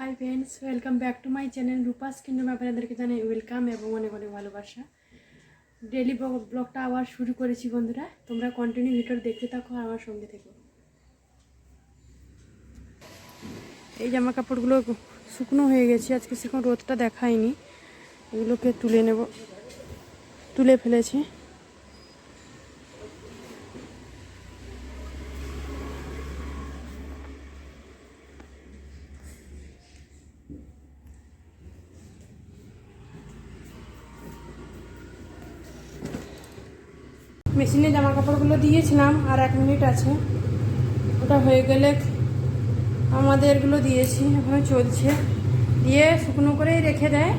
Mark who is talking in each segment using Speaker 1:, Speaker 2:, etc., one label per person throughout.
Speaker 1: Hi friends welcome back to my channel Rupa's kingdom আপনাদেরকে জানাই welcome এবং অনেক অনেক ভালোবাসা। ডেলি ব্লগটা আবার শুরু করেছি বন্ধুরা। তোমরা কন্টিনিউ ভিডিও দেখতে থাকো আর আমার সঙ্গে থেকো। এই জামা কাপড়গুলো শুকনো হয়ে গেছে, আজকে সেরকম রোদটা দেখায়নি। এগুলোকে তুলে নেব। তুলে ফেলেছি। মেশিনে জামা কাপড়গুলো দিয়েছিলাম, আর এক মিনিট আছে। ওটা হয়ে গেলে আমাদেরগুলো দিয়েছি, এখনও চলছে। দিয়ে শুকনো করেই রেখে দেয়,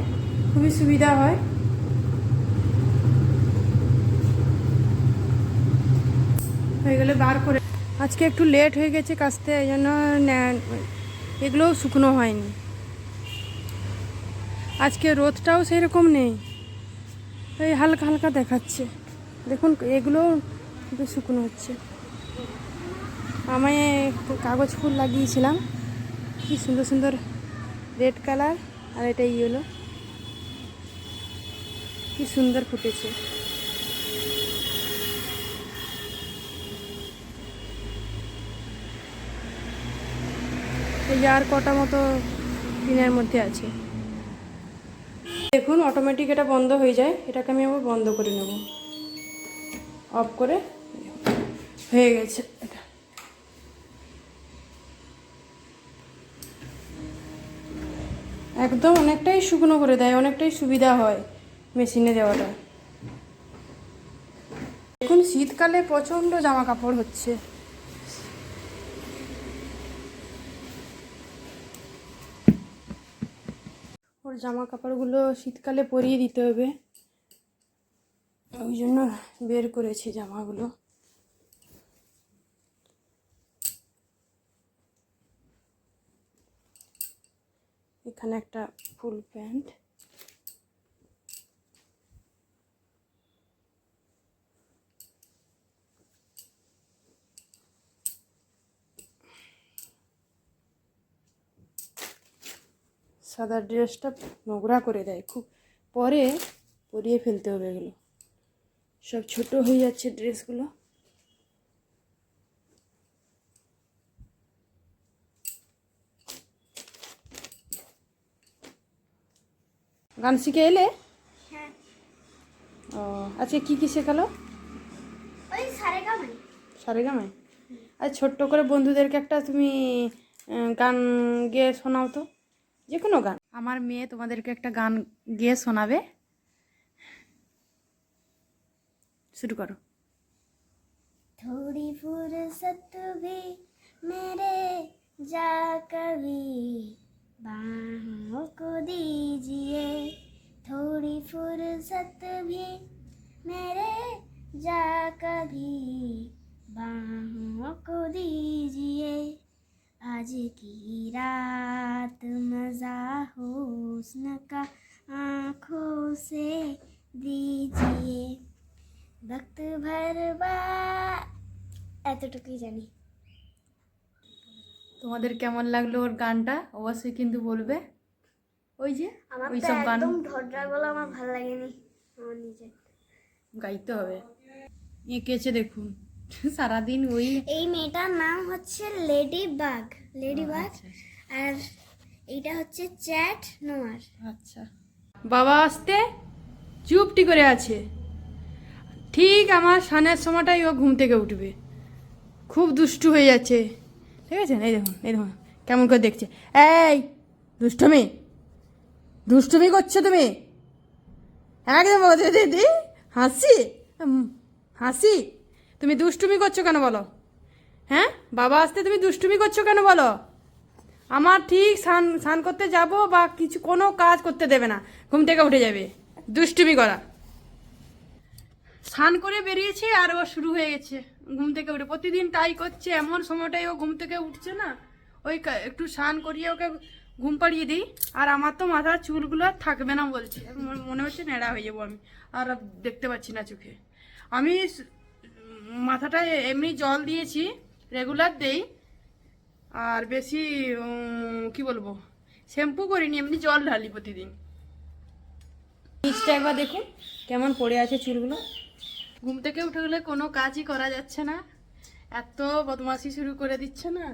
Speaker 1: খুবই সুবিধা হয়। হয়ে গেলে বার করে আজকে একটু লেট হয়ে গেছে কাচতে এই জন্য ন্যা- এগুলোও শুকনো হয়নি। আজকে রোদটাও সেরকম নেই। এই হালকা হালকা দেখাচ্ছে। দেখুন, এগুলো একটু শুকনো হচ্ছে। আমি কাগজ ফুল লাগিয়েছিলাম। কি সুন্দর সুন্দর রেড কালার, আর এটা ইয়েলো। কি সুন্দর ফুটেছে। এই আর কটা মতো দিনের মধ্যে আছে। দেখুন অটোমেটিক এটা বন্ধ হয়ে যায়। এটাকে আমি আবার বন্ধ করে নেব। অফ করে হয়ে গেছে এটা। একদম অনেকটাই শুকনো করে দেয়, অনেকটাই সুবিধা হয় মেশিনে দেওয়াটা। এখন শীতকালে প্রচণ্ড জামা কাপড় হচ্ছে। ওর জামা কাপড়গুলো শীতকালে পরিয়ে দিতে হবে। ওই জন্য বের করেছি জামাগুলো। এখানে একটা ফুল প্যান্ট। সাদা ড্রেসটা নোংরা করে দেয়, খুব পরে পরিয়ে ফেলতে হবে এগুলো। সব ছোট হয়ে যাচ্ছে ড্রেসগুলো। গান শিখে এলে?
Speaker 2: হ্যাঁ।
Speaker 1: ও আজকে কি কি শেখালো?
Speaker 2: ওই সারে
Speaker 1: গামায় আর ছোট্ট করে বন্ধুদেরকে একটা তুমি গান গেয়ে শোনাও তো। যে কোনো গান। আমার মেয়ে তোমাদেরকে একটা গান গেয়ে শোনাবে। शुरू करो।
Speaker 2: थोड़ी फुर्सत भी मेरे जा कभी बाहों को दीजिए। थोड़ी फुर्सत भी मेरे जा कभी बाहों को दीजिए। आज की रात मज़ा हो उसका এতটুকুই জানি।
Speaker 1: তোমাদের কেমন লাগল ওর গানটা? অবশ্যই কিন্তু বলবে। ওই যে ওই সব গান
Speaker 2: একদম ঢড্রা গলা আমার ভালো লাগেনি আমার নিজের।
Speaker 1: গাইতে হবে। এঁকেছে দেখুন। সারাদিন ওই
Speaker 2: এই মেয়েটার নাম হচ্ছে লেডি বাগ লেডি বাগ
Speaker 1: আচ্ছা,
Speaker 2: আর এইটা হচ্ছে চ্যাট নোয়ার।
Speaker 1: আচ্ছা। বাবা আসতে চুপটি করে আছে। ঠিক আমার সানের সময়টাই ও ঘুম থেকে উঠবে। খুব দুষ্টু হয়ে যাচ্ছে। ঠিক আছে? এই দেখুন এই দেখুন, কেমন করে দেখছে। এই, দুষ্টমি, দুষ্টুমি করছ তুমি? একদম বলছে, দিদি, হাসি? হাসি? তুমি দুষ্টুমি করছ কেন বলো? হ্যাঁ? বাবা আসতে তুমি দুষ্টুমি করছ কেন বলো? আমার ঠিক স্নান স্নান করতে যাব বা কিছু, কোনো কাজ করতে দেবে না। ঘুম থেকে উঠে যাবে। দুষ্টুমি করা। স্নান করে বেরিয়েছে আর ও শুরু হয়ে গেছে। ঘুম থেকে উঠে। প্রতিদিন তাই করছে, এমন সময়টাই ও ঘুম থেকে উঠছে না। ওই একটু স্নান করিয়ে ওকে ঘুম পাড়িয়ে দিই। আর আমার তো মাথার চুলগুলো থাকবে না বলছে। মনে- হচ্ছে নেড়া হয়ে যাব আমি। আর দেখতে পাচ্ছি না চোখে। আমি মাথাটা এমনি জল দিয়েছি রেগুলার দেই। আর বেশি কি বলব? শ্যাম্পু করিনি, এমনি জল ঢালি প্রতিদিন। নিচটা একবার দেখুন, কেমন পড়ে আছে চুলগুলো। ঘুম থেকে উঠে গেলে কোনো কাজই করা যাচ্ছে না। এত বদমাশি শুরু করে দিচ্ছে না।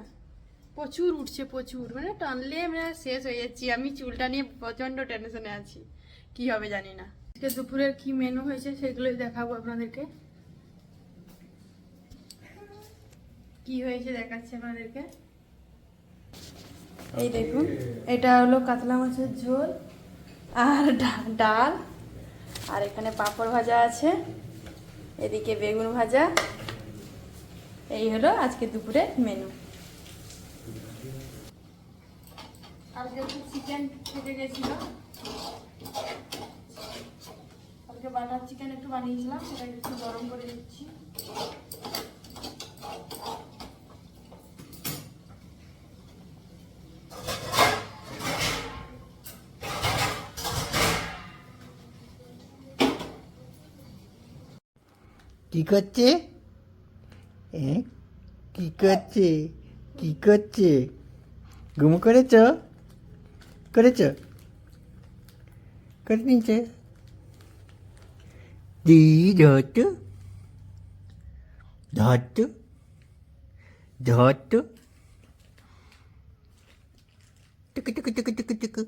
Speaker 1: প্রচুর উঠছে, প্রচুর। মানে টানলে আমরা শেষ হয়ে যাচ্ছি। আমি চুলটা নিয়ে প্রচণ্ড টেনশনে আছি। কি হবে জানি না। আজকে দুপুরের কি মেনু হয়েছে সেগুলোই দেখাবো আপনাদেরকে। কি হয়েছে দেখাচ্ছি আপনাদেরকে। এই দেখুন, এটা হলো কাতলা মাছের ঝোল। আর ডাল। আর এখানে পাঁপড় ভাজা আছে। এদিকে বেগুন ভাজা। এই হলো আজকে দুপুরে মেনু আজকে চিকেন খেতে গেছিল। আজকে বাটার চিকেন একটু বানিয়েছিলাম সেটা একটু গরম করে দিচ্ছি।
Speaker 3: কি করছে এ কি করছে কি করছে ঘুম করেছ করেছ করে নিচে দি ধরতো ধরতো ধরতো টুকু টুকু টুকু টুকু টুকু